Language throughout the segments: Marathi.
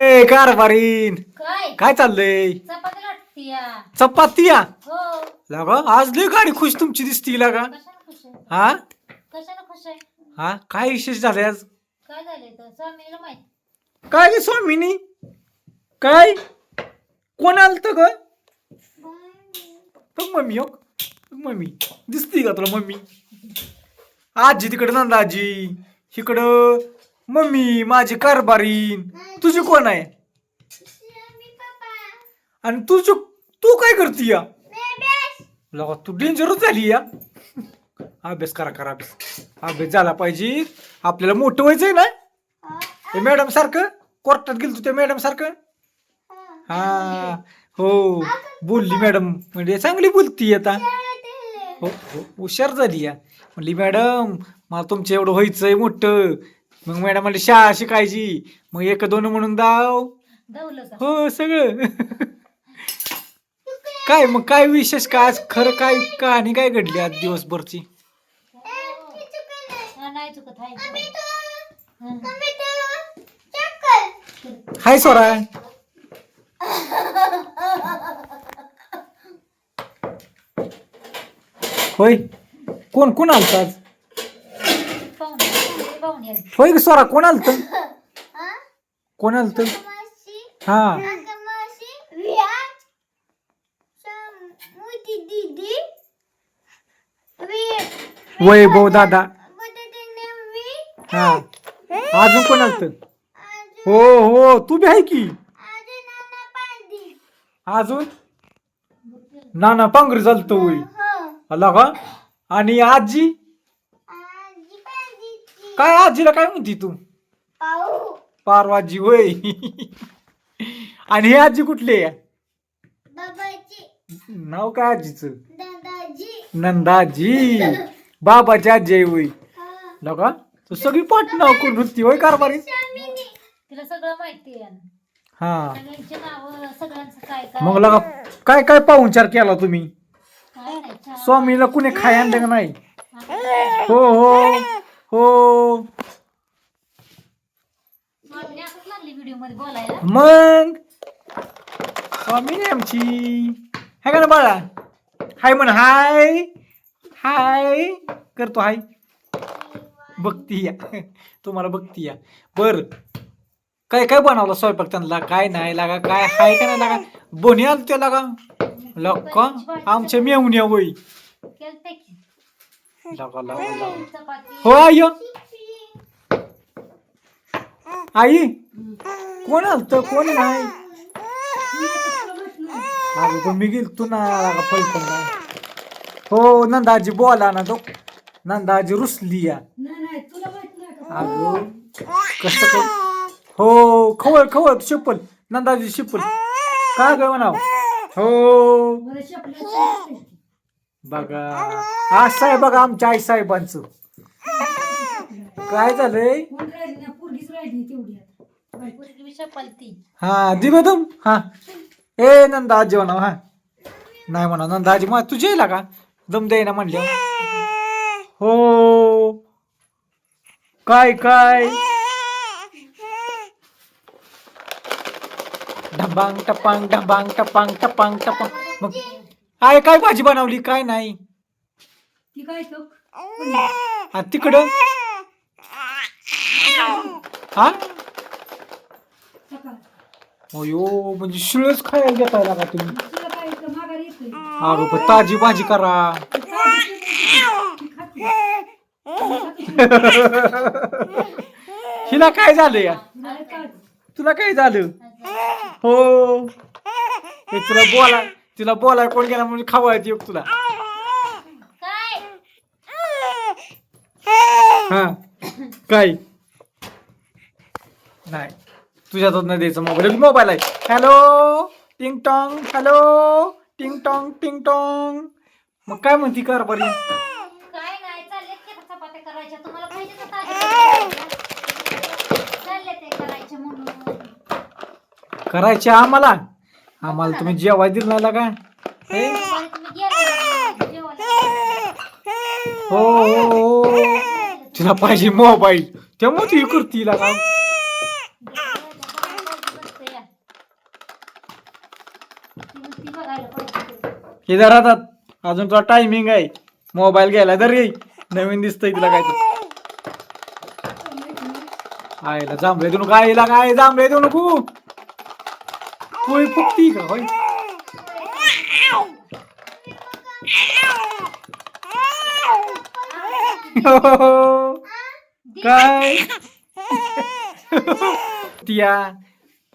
ए कारभारीन काय? काय चाललंय? चपाती लाटतीया चपातिया हो. लागा आज लय गाडी खुश तुमची दिसती लागा. कशाला खुश आहे? हा? कशाला खुश आहे? हा? काय विशेष झालंय आज? काय झाले तर? स्वामीला माहीत. काय रे स्वामीनी? काय? कोण आलत ग? बघ मम्मी हो. बघ मम्मी. दिसती का तुला मम्मी? आजी तिकडे नंदाजी. इकडं मम्मी माझी कारभारीन तुझी कोण आहे? आणि तुझ तू काय करती या? लगा तू डेंजरच झाली या. अभ्यास करा करा अभ्यास. अभ्यास झाला पाहिजे. आपल्याला मोठं व्हायचंय ना? ते मॅडम सारखं? कोर्टात गेलतो त्या मॅडम सारखं? हा. हो बोलली मॅडम म्हणजे चांगली बोलती आता. हो हो. हुशार झाली या. म्हणली मॅडम मला तुमचं एवढं व्हायचंय मोठं. मग मॅडम म्हणली शाळा शिकायची. मग एक दोन म्हणून दाव. का? हो सगळं. काय मग काय विशेष? काय आज खरं काय कहाणी काय घडली आज दिवसभरची? हा, नाही चुकत आहे हाय सोरा. होय कोण कोण आलत आज. होय ग सोरा कोण आलत? कोण आलत? हा. वैभव दादा. हा. अजून कोण आलत? हो हो तू बी आहे की? अजून नाना पांघरी चालत होय. आला का? आणि आजी? काय आजीला काय म्हणती तू? पारवाजी होय. आणि हे आजी कुठली? आहे नाव काय आजीचं? नंदाजी. बाबाची आजी आहे होय. लगा तू सगळी पाठ नाव करून होती होय कारभारी? तिला सगळं माहिती आहे. हा. सगळ्यांची नाव सगळ्यांचं काय काय. मग लगा काय काय पाहुणचार केला तुम्ही? काय नाही चहा. स्वामीला कुणी खाय आणलं का नाही? हो हो. हो स्वामीने असंच लागली व्हिडिओमध्ये बोलायला? मग? स्वामी आमची हाय का ना बाळा? हाय म्हण हाय. हाय. करतो हाय. बघती या. तुम्हाला बघती या. बर. काय काय बनवलं स्वयंपाक त्यांना? काय नाही लागा काय हाय का नाही लागा? बोनी आलं ते लागा. लका आमच्या मेवण्या वय. केलते की. लागा लागा लागा. हो आई आई कोण आलत? कोण नाही? अगं पण मी गेलतो ना लागा पैठण हो नंदाजी बोला ना तो. नंदाजी रुसली या अगं कसं काय? हो खवळ खवळ शिपल नंदाजी शिपल काय ग म्हणाव? हो. बघा. आज साहेब बघा आमच्या आई साहेबांचं. काय झालंय? पोरगी बी शपलती हा हा. ए नंदा आजी म्हणा हा. नाही म्हणा नंदा आजी मग तुझे येईल का? दम दे ना म्हणले हो. काय काय? ढबांग टपांग ढबांग टपांग टपांग टपांग. मग काय काय भाजी बनवली काय नाही? हा तिकडं? हा अयो म्हणजे शिळच खायला घेताय लागा तुम्ही अगं पण ताजी भाजी करा हिला काय झालं या तुला काय झालं हो हे तुला बोला तिला बोलाय कोण गेला म्हणजे खावायची तुला हा काय नाही. तुझ्या नाही द्यायचं मोबाईल मोबाईल आहे. हॅलो टिंग टॉंग हॅलो टिंग टॉंग टिंग टॉंग मग काय म्हणती कर बरी? काय नाही चालले की आता चपात्या करायच्या. तुम्हाला पाहिजे का ताज्या? चालले ते करायचे म्हणून. करायचे आम्हाला? आम्हाला तुम्ही जेवाय दिलं नाही का? हे? दुपारी तुम्ही गेले जेवायला. हो हो हो. तिला पाहिजे मोबाईल त्यामुळे ती करती लागा बघायला पाहिजे हे जरा आता अजून तुला टायमिंग आहे. मोबाईल घ्यायला तर ये. नवीन दिसतंय तिला काय तर. आईला जांभळे देऊ नको आईला काय जांभळे देऊ नको. होय फुकती का होय. काय? तिया.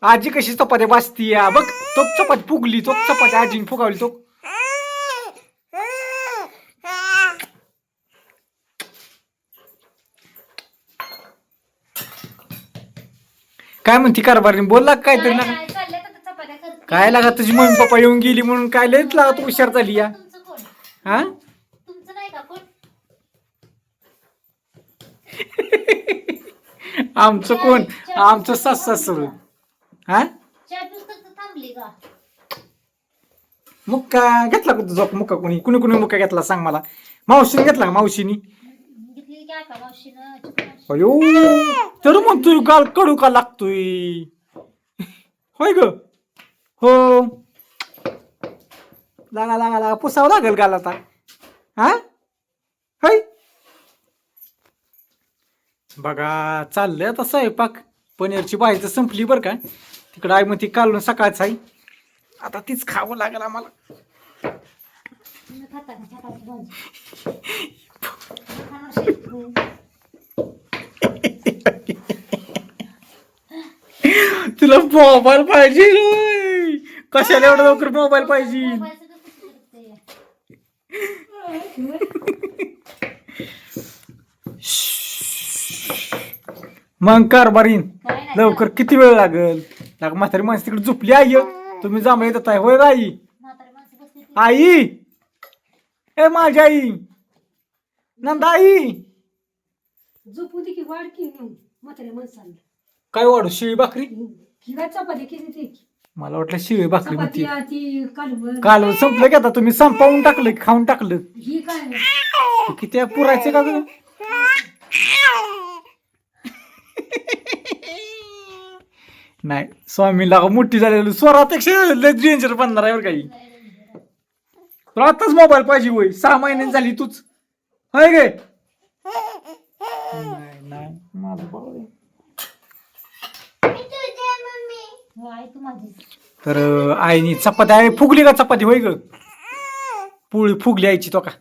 आजी कशी चपात्या बसतीया बघ तो चपाती फुगली तो चपाती आजीने फुगावली तो काय म्हणती कारभारी बोलला का काहीतरी ना. नाही, चालले तर करते. काय लागा तुझी मम्मी पप्पा येऊन गेली म्हणून काय लयच लागा तू हुशार झाली या? हा? आमचं कोण? आमचं सास सासर. हा? मुक्का घेतला का तुझा मुक्का कोणी? कुणी कुणी मुक्का घेतला सांग मला. मावशीने घेतला का मावशीनी? अयो तर म्हणतोय गाल कडू का लागतोय? होय ग? हो. लागा लागा लागा पुसावं लागेल गाल आता. हा? होय? बघा चाललंय आता स्वयंपाक. पनीरची भाजी तर संपली बरं का. तिकडं आई मग ती कालून सकाळच आहे. आता तीच खावं लागेल आम्हाला. खाता चपाती भाजी मी खाणार शेपू. तुला मोबाईल पाहिजे. कशाला एवढं लवकर मोबाईल पाहिजे? मग कारभारीन काय लवकर किती वेळ लागल? लाग म्हातारी माणसं तिकडे झोपली आई तुम्ही जांभळे येत आहे होय आई आई! ए माझी आई! नंदा आई! झोपू दे की वाढ की म्हाताऱ्या काय वाढू शिळी भाकरी? किंवा चपाती किती ते मला वाटलं शिळी भाकरी चपाती म्हणते ती कालवण काल संपलं की आता तुम्ही संपवून टाकलं की खाऊन टाकलं. ही काय? ते किती पुरायचे का ग? नाही स्वामीला मोठी झालेली स्वरापेक्षा लय डेंजर बनणार आहे बरं काही तुला आताच मोबाईल पाहिजे होय. सहा महिन्यात झाली तूच. होय गे? नाही नाही माझं बाळ आहे. आई तू माझी तर आईनी चपाती आहे फुगली का चपाती होय ग पोळी फुगली आईची तो का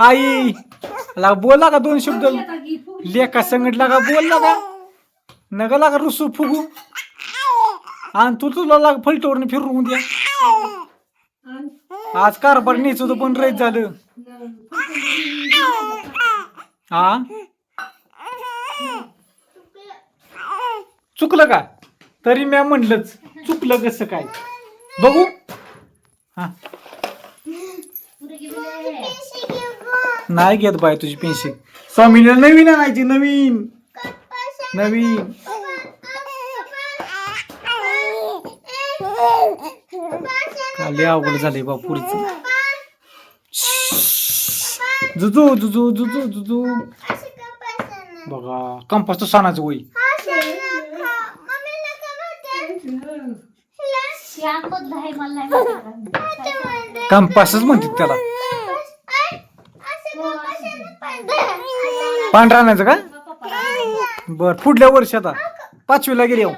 आई ला बोलला का दोन शब्द लेका संगटला का बोलला का नका लागा रुसू फुगू आणि तू तुला लाग फलटवरून फिरून द्या आज कारभार न्यायचं होतं पण रईत झालं हा चुकलं का? तरी म्या म्हणलंच चुकलं कसं काय? बघू. हा. नाही घेत बाय तुझी पेन्सिल. स्वामीला नवीन आणायची नवीन. नवीन. खाली अवघड झाले बापुरीच जुजू जुजू जुजू जुजू. बघा कंपास तो सानाचं वय कंपासच म्हणतात त्याला. पांढरा आणायचं का? बर पुढल्या वर्षी आता. पाचवीला गेली आहो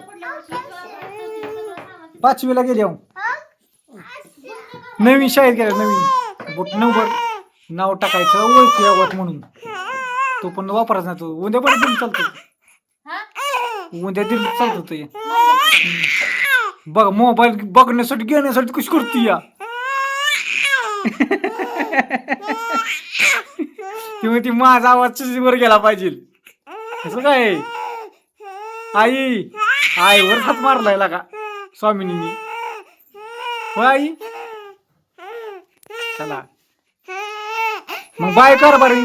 पाचवीला गेली आहो नवीन शाळेत गेल्या नवीन. बुट नंबर नाव टाकायचं ओळखू यावं म्हणून. तो पण वापरायचा नाही तो. उद्या पण दिलं चालतो हा? उद्या दिलं चालतो ते. बघ मोबाईल बघण्यासाठी घेण्यासाठी कशी करते या? ती म्हणते माझा आवाज वर गेला पाहिजे. कसं काय? आई आईवर हात मारलाय का स्वामिनी हो आई? चला. मग बाय कर बरी.